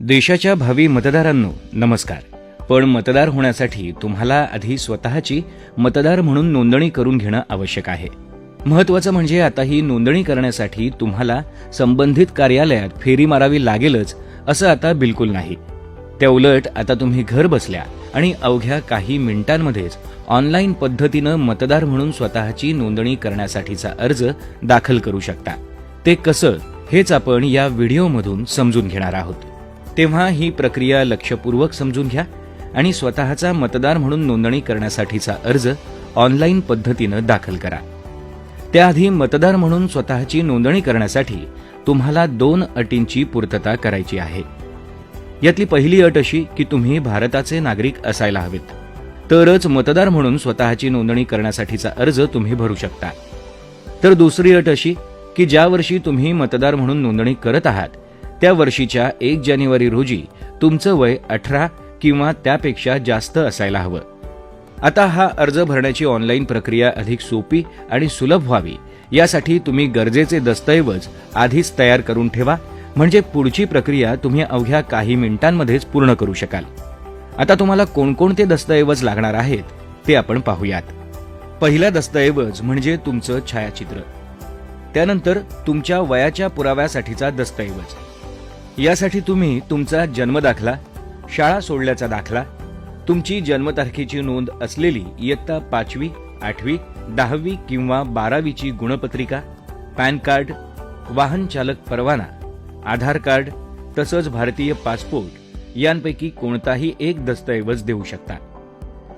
देशाच्या भावी मतदारांनो नमस्कार. पण मतदार होण्यासाठी तुम्हाला आधी स्वतःची मतदार म्हणून नोंदणी करून घेणं आवश्यक आहे. महत्वाचं म्हणजे आता ही नोंदणी करण्यासाठी तुम्हाला संबंधित कार्यालयात फेरी मारावी लागेलच असं आता बिलकुल नाही. त्या उलट आता तुम्ही घर बसल्या आणि अवघ्या काही मिनिटांमध्येच ऑनलाईन पद्धतीनं मतदार म्हणून स्वतःची नोंदणी करण्यासाठीचा अर्ज दाखल करू शकता. ते कसं हेच आपण या व्हिडिओमधून समजून घेणार आहोत. तेव्हा ही प्रक्रिया लक्षपूर्वक समजून घ्या आणि स्वतःचा मतदार म्हणून नोंदणी करण्यासाठीचा अर्ज ऑनलाईन पद्धतीनं दाखल करा. त्याआधी मतदार म्हणून स्वतःची नोंदणी करण्यासाठी तुम्हाला दोन अटींची पूर्तता करायची आहे. यातली पहिली अट अशी की तुम्ही भारताचे नागरिक असायला हवेत. तरच मतदार म्हणून स्वतःची नोंदणी करण्यासाठीचा अर्ज तुम्ही भरू शकता. तर दुसरी अट अशी की ज्या वर्षी तुम्ही मतदार म्हणून नोंदणी करत आहात त्या वर्षीच्या एक जानेवारी रोजी तुमचं वय अठरा किंवा त्यापेक्षा जास्त असायला हवं. आता हा अर्ज भरण्याची ऑनलाईन प्रक्रिया अधिक सोपी आणि सुलभ व्हावी यासाठी तुम्ही गरजेचे दस्तऐवज आधीच तयार करून ठेवा म्हणजे पुढची प्रक्रिया तुम्ही अवघ्या काही मिनिटांमध्येच पूर्ण करू शकाल. आता तुम्हाला कोणकोणते दस्तऐवज लागणार आहेत ते आपण पाहूयात. पहिला दस्तऐवज म्हणजे तुमचं छायाचित्र. त्यानंतर तुमच्या वयाच्या पुराव्यासाठीचा दस्तऐवज. यासाठी तुम्ही तुमचा जन्मदाखला शाळा सोडल्याचा दाखला तुमची जन्मतारखेची नोंद असलेली इयत्ता पाचवी आठवी दहावी किंवा बारावीची गुणपत्रिका पॅन कार्ड वाहन चालक परवाना आधार कार्ड तसंच भारतीय पासपोर्ट यांपैकी कोणताही एक दस्तऐवज देऊ शकता.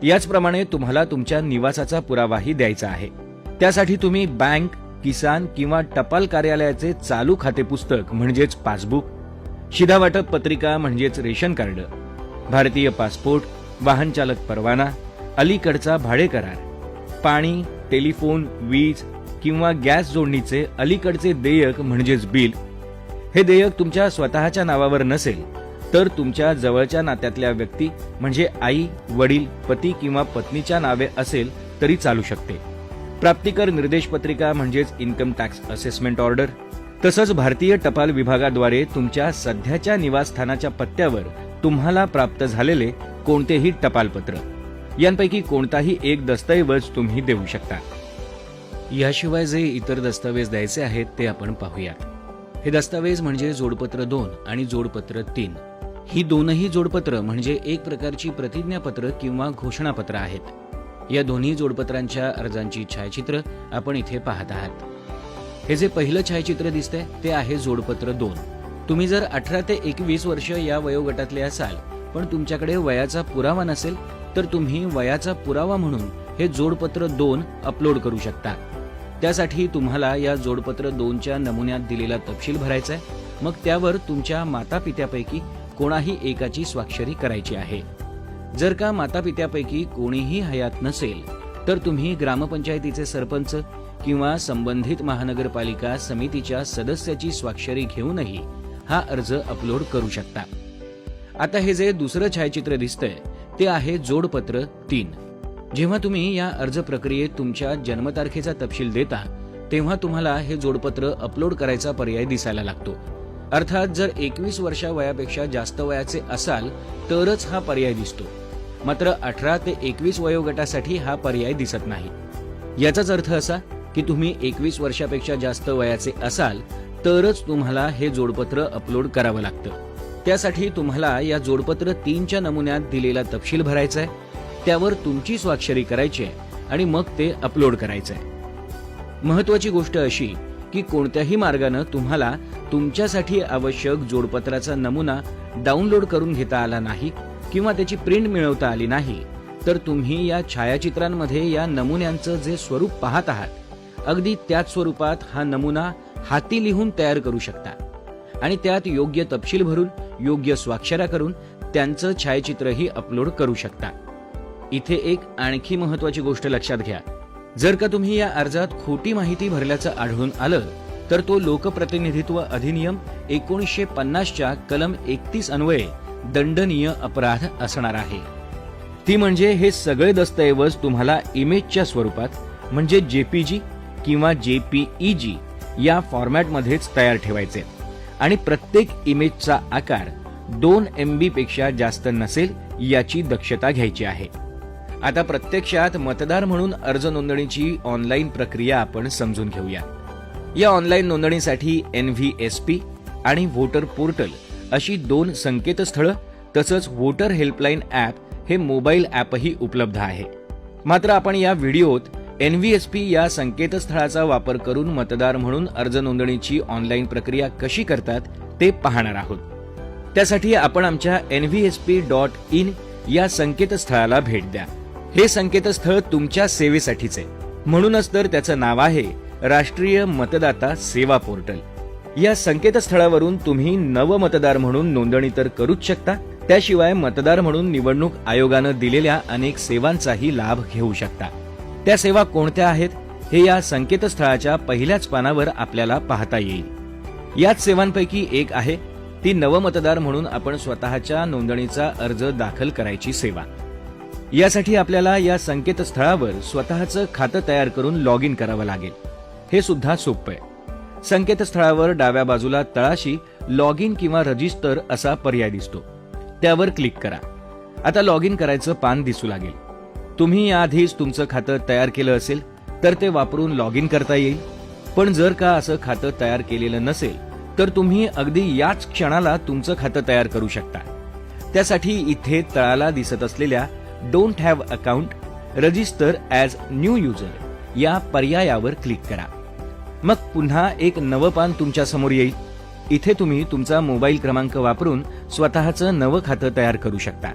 याचप्रमाणे तुम्हाला तुमच्या निवासाचा पुरावाही द्यायचा आहे. त्यासाठी तुम्ही बँक किसान किंवा टपाल कार्यालयाचे चालू खाते पुस्तक म्हणजेच पासबुक शिधावाटप पत्रिका म्हणजेच रेशन कार्ड भारतीय पासपोर्ट वाहनचालक परवाना अलीकडचा भाडे करार पाणी टेलिफोन वीज किंवा गॅस जोडणीचे अलीकडचे देयक म्हणजेच बिल हे देयक तुमच्या स्वतःच्या नावावर नसेल तर तुमच्या जवळच्या नात्यातल्या व्यक्ती म्हणजे आई वडील पती किंवा पत्नीच्या नावे असेल तरी चालू शकते. प्राप्तिकर निर्देश पत्रिका म्हणजेच इन्कम टॅक्स असेसमेंट ऑर्डर तसंच भारतीय टपाल विभागाद्वारे तुमच्या सध्याच्या निवासस्थानाच्या पत्त्यावर तुम्हाला प्राप्त झालेले कोणतेही टपालपत्र. यांपैकी कोणताही एक दस्तऐवज तुम्ही देऊ शकता. याशिवाय जे इतर दस्तावेज द्यायचे आहेत ते आपण पाहूयात. हे दस्तावेज म्हणजे जोडपत्र दोन आणि जोडपत्र तीन. ही दोनही जोडपत्र म्हणजे एक प्रकारची प्रतिज्ञापत्र किंवा घोषणापत्र आहेत. या दोन्ही जोडपत्रांच्या अर्जांची छायाचित्र आपण इथे पाहत आहात. हे जे पहिलं छायाचित्र दिसतंय ते आहे जोडपत्र दोन. तुम्ही जर अठरा ते एकवीस वर्ष या वयोगटातले असाल पण तुमच्याकडे वयाचा पुरावा नसेल तर तुम्ही वयाचा पुरावा म्हणून हे जोडपत्र दोन अपलोड करू शकता. त्यासाठी तुम्हाला या जोडपत्र दोनच्या नमुन्यात दिलेला तपशील भरायचा आहे. मग त्यावर तुमच्या मातापित्यापैकी कोणाही एकाची स्वाक्षरी करायची आहे. जर का मातापित्यापैकी कोणीही हयात नसेल तर तुम्ही ग्रामपंचायतीचे सरपंच किंवा संबंधित महानगरपालिका समितीच्या सदस्याची स्वाक्षरी घेऊनही हा अर्ज अपलोड करू शकता. आता हे जे दुसरं छायाचित्र दिसतंय ते आहे जोडपत्र तीन. जेव्हा तुम्ही या अर्ज प्रक्रियेत तुमच्या जन्मतारखेचा तपशील देता तेव्हा तुम्हाला हे जोडपत्र अपलोड करायचा पर्याय दिसायला लागतो. अर्थात जर एकवीस वर्षा वयापेक्षा जास्त वयाचे असाल तरच हा पर्याय दिसतो. मात्र अठरा ते एकवीस वयोगटासाठी हा पर्याय दिसत नाही. याचाच अर्थ असा की तुम्ही एकवीस वर्षापेक्षा जास्त वयाचे असाल तरच तुम्हाला हे जोडपत्र अपलोड करावं लागतं. त्यासाठी तुम्हाला या जोडपत्र तीनच्या नमुन्यात दिलेला तपशील भरायचा आहे त्यावर तुमची स्वाक्षरी करायची आहे आणि मग ते अपलोड करायचं आहे महत्वाची गोष्ट अशी की कोणत्याही मार्गानं तुम्हाला तुमच्यासाठी आवश्यक जोडपत्राचा नमुना डाउनलोड करून घेता आला नाही किंवा त्याची प्रिंट मिळवता आली नाही तर तुम्ही या छायाचित्रांमध्ये या नमुन्यांचं जे स्वरूप पाहत आहात अगदी त्याच स्वरूपात हा नमुना हाती लिहून तयार करू शकता. आणि त्यात योग्य तपशील भरून योग्य स्वाक्षऱ्या करून त्यांचं छायाचित्रही अपलोड करू शकता. इथे एक आणखी महत्वाची गोष्ट लक्षात घ्या. जर का तुम्ही या अर्जात खोटी माहिती भरल्याचं आढळून आलं तर तो लोकप्रतिनिधित्व अधिनियम एकोणीसशे पन्नासच्या कलम एकतीस अन्वये दंडनीय अपराध असणार आहे. ती म्हणजे हे सगळे दस्तऐवज तुम्हाला इमेजच्या स्वरूपात म्हणजे जेपीजी किंवा जे पी ई जी या फॉर्मॅटमध्येच तयार ठेवायचे. आणि प्रत्येक इमेजचा आकार दोन एमपेक्षा जास्त नसेल याची दक्षता घ्यायची आहे. आता प्रत्यक्षात मतदार म्हणून अर्ज नोंदणीची ऑनलाईन प्रक्रिया आपण समजून घेऊया. या ऑनलाईन नोंदणीसाठी एन व्ही एस पी आणि व्होटर पोर्टल अशी दोन संकेतस्थळं तसंच व्होटर हेल्पलाईन ॲप हे मोबाईल ॲपही उपलब्ध आहे. मात्र आपण या व्हिडिओत एन व्ही एस पी या संकेतस्थळाचा वापर करून मतदार म्हणून अर्ज नोंदणीची ऑनलाईन प्रक्रिया कशी करतात ते पाहणार आहोत. त्यासाठी आपण आमच्या N V S P dot in या संकेतस्थळाला भेट द्या. हे संकेतस्थळ तुमच्या सेवेसाठीचे म्हणूनच तर त्याचं नाव आहे राष्ट्रीय मतदाता सेवा पोर्टल. या संकेतस्थळावरून तुम्ही नव मतदार म्हणून नोंदणी तर करूच शकता त्याशिवाय मतदार म्हणून निवडणूक आयोगानं दिलेल्या अनेक सेवांचाही लाभ घेऊ शकता. त्या सेवा कोणत्या आहेत हे या संकेतस्थळाच्या पहिल्याच पानावर आपल्याला पाहता येईल. याच सेवांपैकी एक आहे ती नवमतदार म्हणून आपण स्वतःच्या नोंदणीचा अर्ज दाखल करायची सेवा. यासाठी आपल्याला या संकेतस्थळावर स्वतःचं खातं तयार करून लॉग इन करावं लागेल. हे सुद्धा सोपं आहे. संकेतस्थळावर डाव्या बाजूला तळाशी लॉग इन किंवा रजिस्टर असा पर्याय दिसतो. त्यावर क्लिक करा. आता लॉग इन करायचं पान दिसू लागेल. तुम्ही याआधीच तुमचं खातं तयार केलं असेल तर ते वापरून लॉग इन करता येईल. पण जर का असं खातं तयार केलेलं नसेल तर तुम्ही अगदी याच क्षणाला तुमचं खातं तयार करू शकता. त्यासाठी इथे तळाला दिसत असलेल्या don't have account register as new user या पर्यायावर क्लिक करा. मग पुन्हा एक नवं पान तुमच्यासमोर येईल. इथे तुम्ही तुमचा मोबाईल क्रमांक वापरून स्वतःचं नवं खातं तयार करू शकता.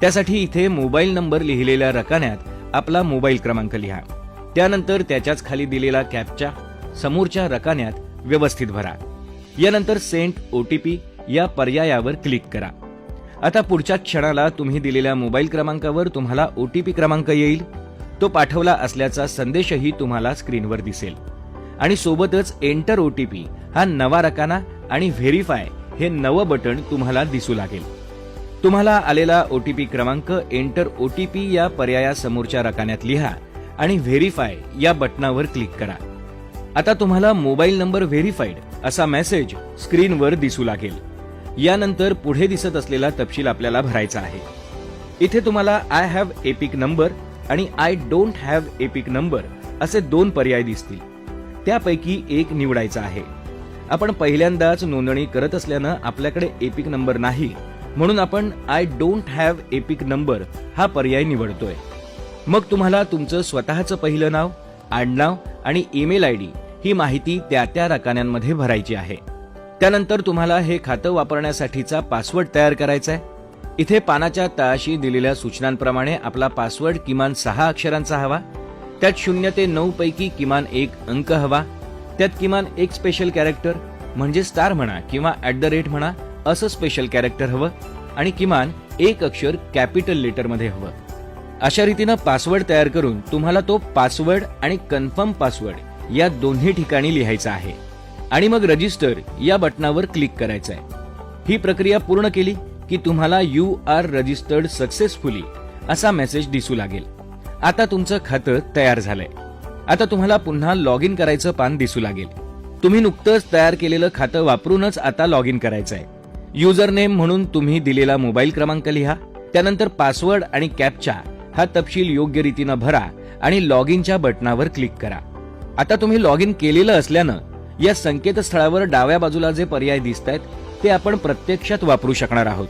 त्यासाठी इथे मोबाईल नंबर लिहिलेल्या रकान्यात आपला मोबाईल क्रमांक लिहा. त्यानंतर त्याच्याच खाली दिलेला कॅपच्या समोरच्या रकान्यात व्यवस्थित भरा. यानंतर सेंट ओटीपी या पर्यायावर क्लिक करा. आता पुढच्या क्षणाला तुम्ही दिलेल्या मोबाईल क्रमांकावर तुम्हाला ओटीपी क्रमांक येईल. तो पाठवला असल्याचा संदेशही तुम्हाला स्क्रीनवर दिसेल. आणि सोबतच एंटर ओटीपी हा नवा रकाना आणि व्हेरीफाय हे नवं बटण तुम्हाला दिसू लागेल. तुम्हाला आलेला ओटीपी क्रमांक एंटर ओटीपी या पर्यायासमोरच्या रकान्यात लिहा आणि व्हेरीफाय या बटणावर क्लिक करा. आता तुम्हाला मोबाईल नंबर व्हेरीफाईड असा मेसेज स्क्रीनवर दिसू लागेल. यानंतर पुढे दिसत असलेला तपशील आपल्याला भरायचा आहे. इथे तुम्हाला आय हॅव एपिक नंबर आणि I don't have EPIC number असे दोन पर्याय दिसतील. त्यापैकी एक निवडायचा आहे. आपण पहिल्यांदाच नोंदणी करत असल्यानं आपल्याकडे एपिक नंबर नाही म्हणून आपण I don't have EPIC number हा पर्याय निवडतोय. मग तुम्हाला तुमचं स्वतःचं पहिलं नाव आडनाव आणि ईमेल आय डी ही माहिती त्या त्या रकान्यांमध्ये भरायची आहे. त्यानंतर तुम्हाला हे खातं वापरण्यासाठीचा पासवर्ड तयार करायचा आहे. इथे पानाच्या तळाशी दिलेल्या सूचनांप्रमाणे आपला पासवर्ड किमान सहा अक्षरांचा हवा त्यात शून्य ते नऊ पैकी किमान एक अंक हवा त्यात किमान एक स्पेशल कॅरेक्टर म्हणजे स्टार म्हणा किंवा ऍट द रेट म्हणा असं स्पेशल कॅरेक्टर हवं आणि किमान एक अक्षर कॅपिटल लेटरमध्ये हवं. अशा रीतीनं पासवर्ड तयार करून तुम्हाला तो पासवर्ड आणि कन्फर्म पासवर्ड या दोन्ही ठिकाणी लिहायचा आहे. आणि मग रजिस्टर या बटनावर क्लिक करायचं आहे. ही प्रक्रिया पूर्ण केली की तुम्हाला यू आर रजिस्टर्ड सक्सेसफुली असा मेसेज दिसू लागेल. आता तुमचं खातं तयार झालंय. आता तुम्हाला पुन्हा लॉग इन करायचं पान दिसू लागेल. तुम्ही नुकतंच तयार केलेलं खातं वापरूनच आता लॉग इन करायचं आहे युजर नेम म्हणून तुम्ही दिलेला मोबाईल क्रमांक लिहा त्यानंतर पासवर्ड आणि कॅपचा हा तपशील योग्य रीतीनं भरा आणि लॉग इनच्या बटनावर क्लिक करा. आता तुम्ही लॉग इन केलेलं असल्यानं या संकेतस्थळावर डाव्या बाजूला जे पर्याय दिसत आहेत ते आपण प्रत्यक्षात वापरू शकणार आहोत.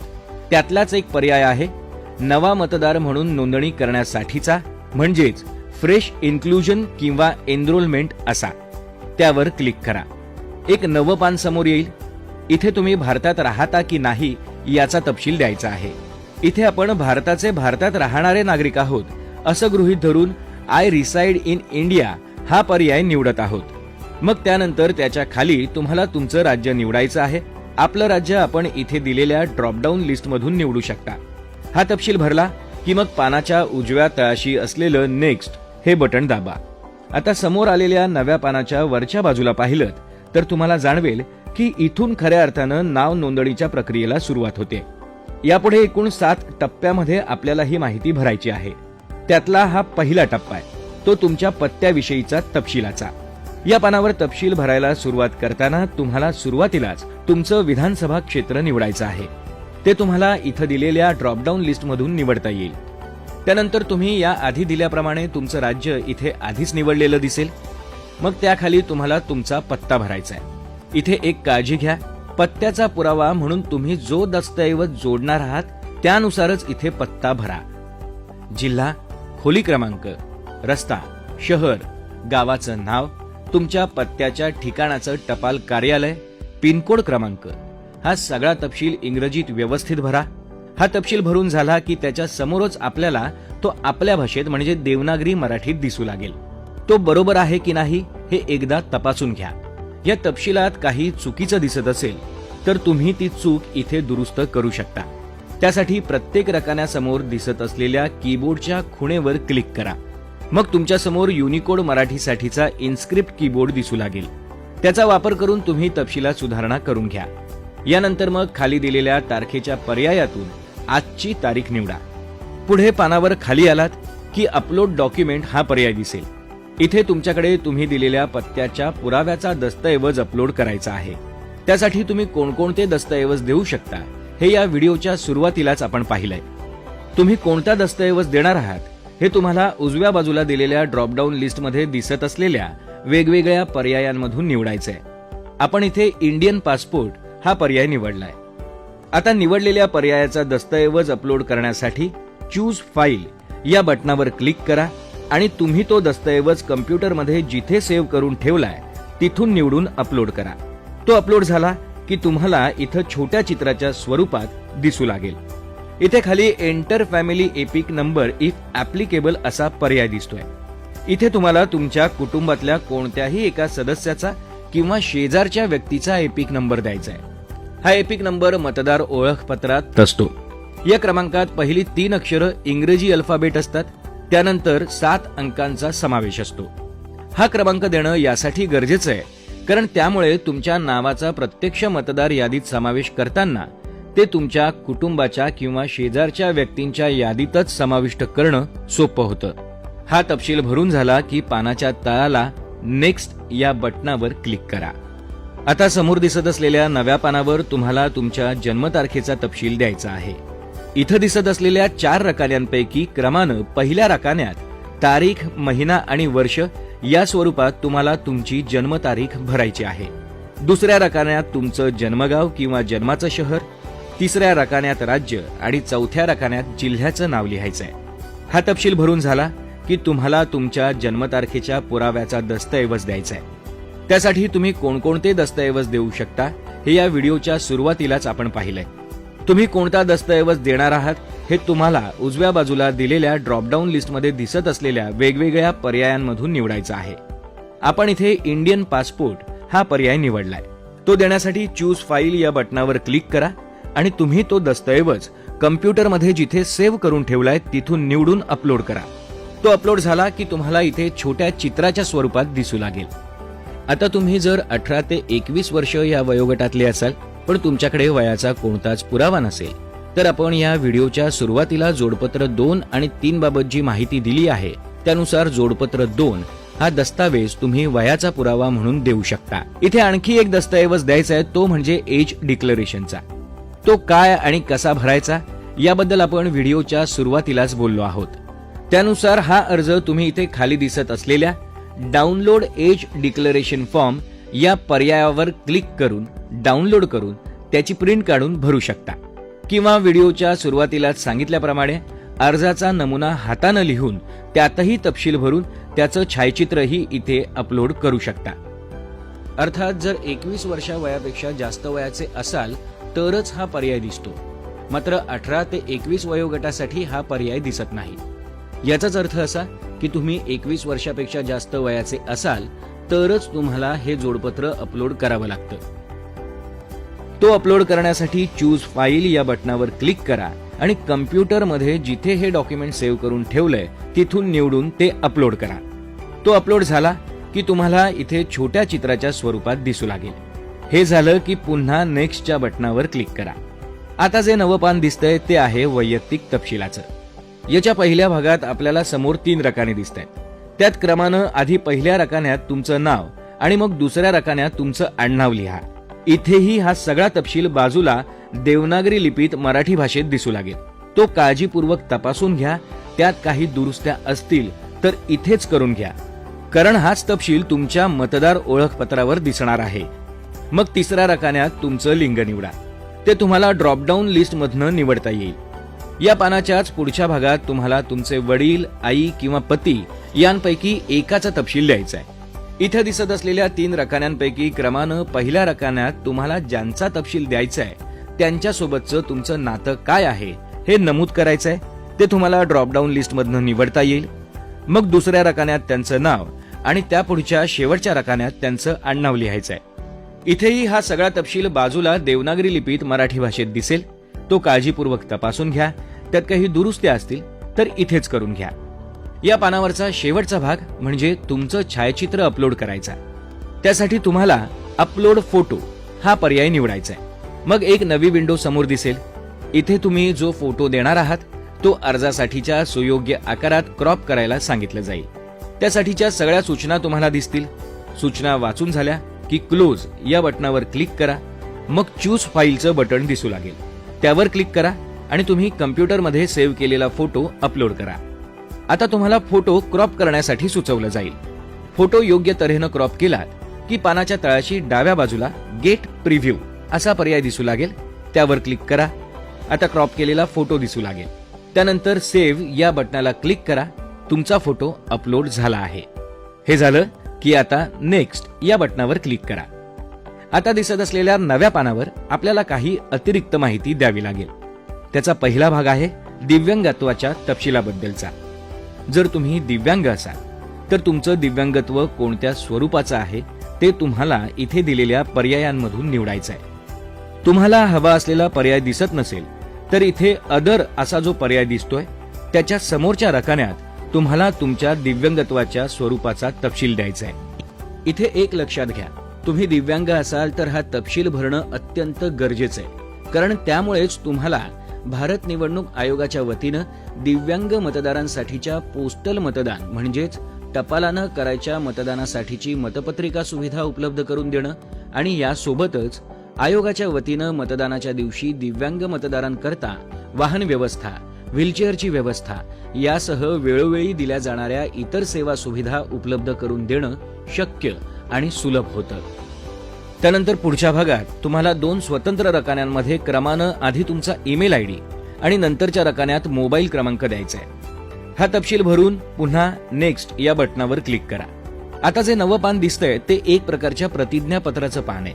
त्यातलाच एक पर्याय आहे नवा मतदार म्हणून नोंदणी करण्यासाठीचा म्हणजेच फ्रेश इन्क्लुजन किंवा एनरोलमेंट असा. त्यावर क्लिक करा. एक नवं पान समोर येईल इथे तुम्ही भारतात राहता की नाही याचा तपशील द्यायचा आहे. इथे आपण भारताचे भारतात राहणारे नागरिक आहोत असं गृहीत धरून आय रिसाइड इन इंडिया हा पर्याय निवडत आहोत. मग त्यानंतर त्याच्याखाली तुम्हाला तुमचं राज्य निवडायचं आहे. आपलं राज्य आपण इथे दिलेल्या ड्रॉपडाऊन लिस्टमधून निवडू शकता. हा तपशील भरला की मग पानाच्या उजव्या तळाशी असलेलं नेक्स्ट हे बटण दाबा. आता समोर आलेल्या नव्या पानाच्या वरच्या बाजूला पाहिलं तर तुम्हाला जाणवेल की इथून खऱ्या अर्थानं नाव नोंदणीच्या प्रक्रियेला सुरुवात होते. यापुढे एकूण सात टप्प्यामध्ये आपल्याला ही माहिती भरायची आहे. त्यातला हा पहिला टप्पा आहे. तो तुमच्या पत्त्याविषयीचा तपशिलाचा. या पानावर तपशील भरायला सुरुवात करताना तुम्हाला सुरुवातीलाच तुमचं विधानसभा क्षेत्र निवडायचं आहे. ते तुम्हाला इथं दिलेल्या ड्रॉपडाऊन लिस्टमधून निवडता येईल. त्यानंतर तुम्ही या आधी दिल्याप्रमाणे तुमचं राज्य इथे आधीच निवडलेलं दिसेल. मग त्याखाली तुम्हाला तुमचा पत्ता भरायचा आहे. इथे एक काळजी घ्या. पत्त्याचा पुरावा म्हणून तुम्ही जो दस्तऐवज जोडणार आहात त्यानुसारच इथे पत्ता भरा. जिल्हा खोली क्रमांक रस्ता शहर गावाचं नाव तुमच्या पत्त्याच्या ठिकाणाचं टपाल कार्यालय पिनकोड क्रमांक. हा सगळा तपशील इंग्रजीत व्यवस्थित भरा. हा तपशील भरून झाला की त्याच्या समोरच आपल्याला तो आपल्या भाषेत म्हणजे देवनागरी मराठीत दिसू लागेल. तो बरोबर आहे की नाही हे एकदा तपासून घ्या. या तपशिलात काही चुकीचं दिसत असेल तर तुम्ही ती चूक इथे दुरुस्त करू शकता. त्यासाठी प्रत्येक रकान्यासमोर दिसत असलेल्या कीबोर्डच्या खुणेवर क्लिक करा. मग तुमच्यासमोर युनिकोड मराठीसाठीचा इन्स्क्रिप्ट कीबोर्ड दिसू लागेल. त्याचा वापर करून तुम्ही तपशिलात सुधारणा करून घ्या. यानंतर मग खाली दिलेल्या तारखेच्या पर्यायातून आजची तारीख निवडा. पुढे पानावर खाली आलात की अपलोड डॉक्युमेंट हा पर्याय दिसेल. इथे तुमच्याकडे तुम्ही दिलेल्या पत्त्याच्या पुराव्याचा दस्तऐवज अपलोड करायचा आहे. त्यासाठी तुम्ही कोणकोणते दस्तऐवज देऊ शकता हे या व्हिडिओच्या सुरुवातीलाच आपण पाहिलंय. तुम्ही कोणता दस्तऐवज देणार आहात हे तुम्हाला उजव्या बाजूला दिलेल्या ड्रॉपडाऊन लिस्टमध्ये दिसत असलेल्या वेगवेगळ्या पर्यायांमधून निवडायचंय. आपण इथे इंडियन पासपोर्ट हा पर्याय निवडलाय. आता निवडलेल्या पर्यायाचा दस्तऐवज अपलोड करण्यासाठी चूज फाईल या बटनावर क्लिक करा. आणि तुम्ही तो दस्तऐवज कम्प्युटरमध्ये जिथे सेव्ह करून ठेवलाय तिथून निवडून अपलोड करा. तो अपलोड झाला की तुम्हाला इथं छोट्या चित्राच्या स्वरूपात दिसू लागेल. इथे खाली enter family EPIC number if applicable असा पर्याय दिसतोय. इथे तुम्हाला तुमच्या कुटुंबातल्या कोणत्याही एका सदस्याचा किंवा शेजारच्या व्यक्तीचा एपिक नंबर द्यायचा आहे हा एपिक नंबर मतदार ओळखपत्रात असतो. या क्रमांकात पहिली तीन अक्षरं इंग्रजी अल्फाबेट असतात. त्यानंतर सात अंकांचा समावेश असतो. हा क्रमांक देणं यासाठी गरजेचं आहे कारण त्यामुळे तुमच्या नावाचा प्रत्यक्ष मतदार यादीत समावेश करताना ते तुमच्या कुटुंबाच्या किंवा शेजारच्या व्यक्तींच्या यादीतच समाविष्ट करणं सोपं होतं. हा तपशील भरून झाला की पानाच्या तळाला नेक्स्ट या बटनावर क्लिक करा. आता समोर दिसत असलेल्या नव्या पानावर तुम्हाला तुमच्या जन्मतारखेचा तपशील द्यायचा आहे. इथं दिसत असलेल्या चार रकान्यांपैकी क्रमानं पहिल्या रकान्यात तारीख महिना आणि वर्ष या स्वरूपात तुम्हाला तुमची जन्मतारीख भरायची आहे. दुसऱ्या रकान्यात तुमचं जन्मगाव किंवा जन्माचं शहर तिसऱ्या रकान्यात राज्य आणि चौथ्या रकान्यात जिल्ह्याचं नाव लिहायचं आहे हा तपशील भरून झाला की तुम्हाला तुमच्या जन्मतारखेच्या पुराव्याचा दस्तऐवज द्यायचा आहे त्यासाठी तुम्ही कोणकोणते दस्तऐवज देऊ शकता हे या व्हिडिओच्या सुरुवातीलाच आपण पाहिलंय. तुम्ही कोणता दस्तऐवज देणार आहात हे तुम्हाला उजव्या बाजूला दिलेल्या ड्रॉपडाऊन लिस्टमध्ये दिसत असलेल्या वेगवेगळ्या पर्यायांमधून निवडायचा आहे. आपण इथे इंडियन पासपोर्ट हा पर्याय निवडलाय. तो देण्यासाठी चूज फाईल या बटनावर क्लिक करा आणि तुम्ही तो दस्तऐवज कम्प्युटरमध्ये जिथे सेव्ह करून ठेवलाय तिथून निवडून अपलोड करा. तो अपलोड झाला की तुम्हाला इथे छोट्या चित्राच्या स्वरूपात दिसू लागेल. आता तुम्ही जर अठरा ते एकवीस वर्ष या वयोगटातले असाल पण तुमच्याकडे वयाचा कोणताच पुरावा नसेल. तर आपण या व्हिडिओच्या सुरुवातीला जोडपत्र दोन आणि तीन बाबत जी माहिती दिली आहे त्यानुसार जोडपत्र दोन हा दस्तावेज तुम्ही वयाचा पुरावा म्हणून देऊ शकता. इथे आणखी एक दस्तऐवज द्यायचा आहे तो म्हणजे एज डिक्लरेशनचा. तो काय आणि कसा भरायचा याबद्दल आपण व्हिडिओच्या सुरुवातीलाच बोललो आहोत. त्यानुसार हा अर्ज तुम्ही इथे खाली दिसत असलेल्या डाउनलोड एज डिक्लरेशन फॉर्म या पर्यायावर क्लिक करून डाउनलोड करून त्याची प्रिंट काढून भरू शकता. किंवा व्हिडिओच्या सुरुवातीलाच सांगितल्याप्रमाणे अर्जाचा नमुना हातानं लिहून त्यातही तपशील भरून त्याचं छायाचित्रही इथे अपलोड करू शकता. अर्थात जर एकवीस वर्षा वयापेक्षा जास्त वयाचे असाल तरच हा पर्याय दिसतो. मात्र अठरा ते एकवीस वयोगटासाठी हा पर्याय दिसत नाही. याचाच अर्थ असा की तुम्ही एकवीस वर्षापेक्षा जास्त वयाचे असाल तरच तुम्हाला हे जोडपत्र अपलोड करावं लागतं. तो अपलोड करण्यासाठी चूज फाईल या बटनावर क्लिक करा आणि कम्प्युटरमध्ये जिथे हे डॉक्युमेंट सेव्ह करून ठेवलंय तिथून निवडून ते अपलोड करा. तो अपलोड झाला की तुम्हाला इथे छोट्या चित्राच्या स्वरूपात दिसू लागेल. हे झालं की पुन्हा नेक्स्टच्या बटनावर क्लिक करा. आता जे नवं पान दिसतंय ते आहे वैयक्तिक तपशिलाचं. याच्या पहिल्या भागात आपल्याला समोर तीन रकाने दिसत आहेत त्यात क्रमानं आधी पहिल्या रकान्यात तुमचं नाव आणि मग दुसऱ्या रकान्यात तुमचं आडनाव लिहा. इथेही हा सगळा तपशील बाजूला देवनागरी लिपीत मराठी भाषेत दिसू लागेल. तो काळजीपूर्वक तपासून घ्या त्यात काही दुरुस्त्या असतील तर इथेच करून घ्या. कारण हाच तपशील तुमच्या मतदार ओळखपत्रावर दिसणार आहे. मग तिसऱ्या रकान्यात तुमचं लिंग निवडा. ते तुम्हाला ड्रॉपडाऊन लिस्टमधनं निवडता येईल. या पानाच्याच पुढच्या भागात तुम्हाला तुमचे वडील आई किंवा पती यांपैकी एकाचा तपशील द्यायचा आहे इथं दिसत असलेल्या तीन रकान्यांपैकी क्रमानं पहिल्या रकान्यात तुम्हाला ज्यांचा तपशील द्यायचा आहे त्यांच्यासोबतचं तुमचं नातं काय आहे हे नमूद करायचं आहे ते तुम्हाला ड्रॉपडाऊन लिस्टमधनं निवडता येईल. मग दुसऱ्या रकान्यात त्यांचं नाव आणि त्यापुढच्या शेवटच्या रकान्यात त्यांचं आडनाव लिहायचं आहे इथेही हा सगळा तपशील बाजूला देवनागरी लिपीत मराठी भाषेत दिसेल. तो काळजीपूर्वक तपासून घ्या. त्यात काही दुरुस्त्या असतील तर इथेच करून घ्या. या पानावरचा शेवटचा भाग म्हणजे तुमचं छायाचित्र अपलोड करायचा. त्यासाठी तुम्हाला अपलोड फोटो हा पर्याय निवडायचा आहे. मग एक नवी विंडो समोर दिसेल. इथे तुम्ही जो फोटो देणार आहात तो अर्जासाठीच्या सुयोग्य आकारात क्रॉप करायला सांगितलं जाईल. त्यासाठीच्या सगळ्या सूचना तुम्हाला दिसतील. सूचना वाचून झाल्या की क्लोज या बटनावर क्लिक करा. मग चूज फाईलचं बटन दिसू लागेल. त्यावर क्लिक करा आणि तुम्ही कम्प्युटरमध्ये सेव्ह केलेला फोटो अपलोड करा. आता तुम्हाला फोटो क्रॉप करण्यासाठी सुचवलं जाईल. फोटो योग्य तऱ्हेनं क्रॉप केलात की पानाच्या तळाशी डाव्या बाजूला गेट प्रिव्ह्यू असा पर्याय दिसू लागेल. त्यावर क्लिक करा. आता क्रॉप केलेला फोटो दिसू लागेल. त्यानंतर सेव्ह या बटनाला क्लिक करा. तुमचा फोटो अपलोड झाला आहे. हे झालं की आता नेक्स्ट या बटनावर क्लिक करा. आता दिसत असलेल्या नव्या पानावर आपल्याला काही अतिरिक्त माहिती द्यावी लागेल. त्याचा पहिला भाग आहे दिव्यांगत्वाच्या तपशिलाबद्दलचा. जर तुम्ही दिव्यांग असाल तर तुमचं दिव्यांगत्व कोणत्या स्वरूपाचं आहे ते तुम्हाला इथे दिलेल्या पर्यायांमधून निवडायचं आहे. तुम्हाला हवा असलेला पर्याय दिसत नसेल तर इथे अदर असा जो पर्याय दिसतोय त्याच्या समोरच्या रकान्यात तुम्हाला तुमच्या दिव्यांगत्वाच्या स्वरूपाचा तपशील द्यायचा आहे. इथे एक लक्षात घ्या तुम्ही दिव्यांग असाल तर हा तपशील भरणं अत्यंत गरजेचं आहे कारण त्यामुळेच तुम्हाला भारत निवडणूक आयोगाच्या वतीनं दिव्यांग मतदारांसाठीच्या पोस्टल मतदान म्हणजेच टपालानं करायच्या मतदानासाठीची मतपत्रिका सुविधा उपलब्ध करून देणं आणि यासोबतच आयोगाच्या वतीनं मतदानाच्या दिवशी दिव्यांग मतदारांकरता वाहन व्यवस्था व्हीलचेअरची व्यवस्था यासह वेळोवेळी दिल्या जाणाऱ्या इतर सेवा सुविधा उपलब्ध करून देणं शक्य आणि सुलभ होतं. त्यानंतर पुढच्या भागात तुम्हाला दोन स्वतंत्र रकान्यांमध्ये क्रमानं आधी तुमचा ईमेल आय डी आणि नंतरच्या रकान्यात मोबाईल क्रमांक द्यायचा आहे. हा तपशील भरून पुन्हा नेक्स्ट या बटनावर क्लिक करा. आता जे नवं पान दिसतंय ते एक प्रकारच्या प्रतिज्ञापत्राचं पान आहे.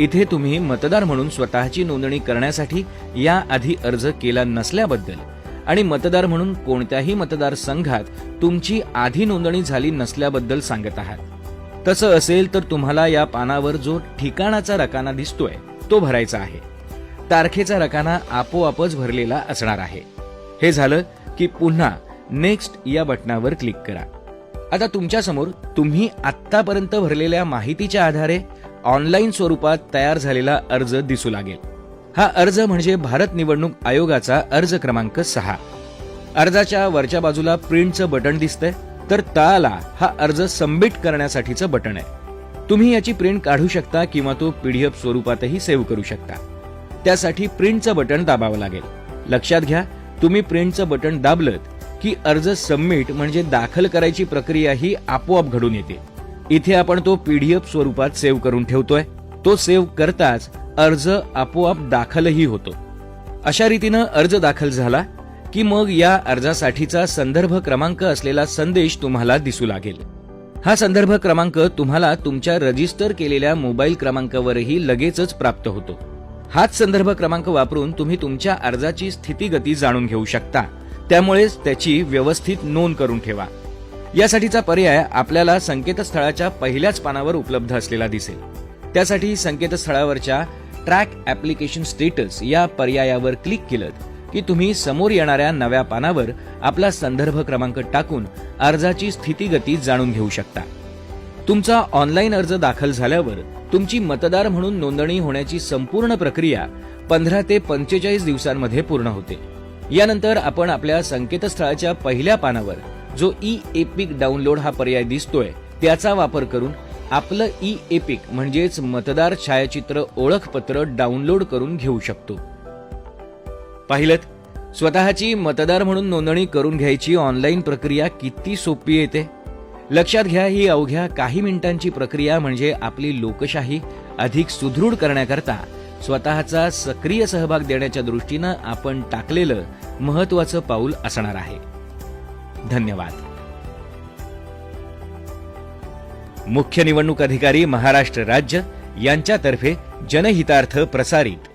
इथे तुम्ही मतदार म्हणून स्वतःची नोंदणी करण्यासाठी याआधी अर्ज केला नसल्याबद्दल आणि मतदार म्हणून कोणत्याही मतदारसंघात तुमची आधी नोंदणी झाली नसल्याबद्दल सांगत आहात. तसं असेल तर तुम्हाला या पानावर जो ठिकाणाचा रकाना दिसतोय तो भरायचा आहे. तारखेचा रकाना आपोआपच भरलेला असणार आहे. हे झालं की पुन्हा नेक्स्ट या बटनावर क्लिक करा. आता तुमच्यासमोर तुम्ही आत्तापर्यंत भरलेल्या माहितीच्या आधारे ऑनलाईन स्वरूपात तयार झालेला अर्ज दिसू लागेल. हा अर्ज म्हणजे भारत निवडणूक आयोगाचा अर्ज क्रमांक सहा. अर्जाच्या वरच्या बाजूला प्रिंटचं बटन दिसतंय. तर तळाला हा अर्ज सबमिट करण्यासाठीचं बटन आहे. तुम्ही याची प्रिंट काढू शकता किंवा तो पीडीएफ स्वरूपातही सेव्ह करू शकता. त्यासाठी प्रिंटचं बटन दाबावं लागेल. लक्षात घ्या तुम्ही प्रिंटचं बटन दाबलं की अर्ज सबमिट म्हणजे दाखल करायची प्रक्रिया ही आपोआप घडून येते. इथे आपण तो पीडीएफ स्वरूपात सेव्ह करून ठेवतोय. तो सेव्ह करताच अर्ज आपोआप दाखलही होतो. अशा रीतीनं अर्ज दाखल झाला की मग या अर्जासाठीचा संदर्भ क्रमांक असलेला संदेश तुम्हाला दिसू लागेल. हा संदर्भ क्रमांक तुम्हाला तुमच्या रजिस्टर केलेल्या मोबाईल क्रमांकावरही लगेचच प्राप्त होतो. हाच संदर्भ क्रमांक वापरून तुम्ही तुमच्या अर्जाची स्थितीगती जाणून घेऊ शकता. त्यामुळेच त्याची व्यवस्थित नोंद करून ठेवा. यासाठीचा पर्याय आपल्याला संकेतस्थळाच्या पहिल्याच पानावर उपलब्ध असलेला दिसेल. त्यासाठी संकेतस्थळावरच्या ट्रॅक ऍप्लिकेशन स्टेटस या पर्यायावर क्लिक केलं. की तुम्ही समोर येणाऱ्या नव्या पानावर आपला संदर्भ क्रमांक टाकून अर्जाची स्थितीगती जाणून घेऊ शकता. तुमचा ऑनलाईन अर्ज दाखल झाल्यावर तुमची मतदार म्हणून नोंदणी होण्याची संपूर्ण प्रक्रिया पंधरा ते पंचेचाळीस दिवसांमध्ये पूर्ण होते. यानंतर आपण आपल्या संकेतस्थळाच्या पहिल्या पानावर जो ई एपिक डाउनलोड हा पर्याय दिसतोय त्याचा वापर करून आपलं ई एपिक म्हणजेच मतदार छायाचित्र ओळखपत्र डाउनलोड करून घेऊ शकतो. पाहिलं स्वतःची मतदार म्हणून नोंदणी करून घ्यायची ऑनलाईन प्रक्रिया किती सोपी येते लक्षात घ्या ही अवघ्या काही मिनिटांची प्रक्रिया म्हणजे आपली लोकशाही अधिक सुदृढ करण्याकरता स्वतःचा सक्रिय सहभाग देण्याच्या दृष्टीनं आपण टाकलेलं महत्वाचं पाऊल असणार आहे. धन्यवाद. मुख्य निवडणूक अधिकारी महाराष्ट्र राज्य यांच्यातर्फे जनहितार्थ प्रसारित.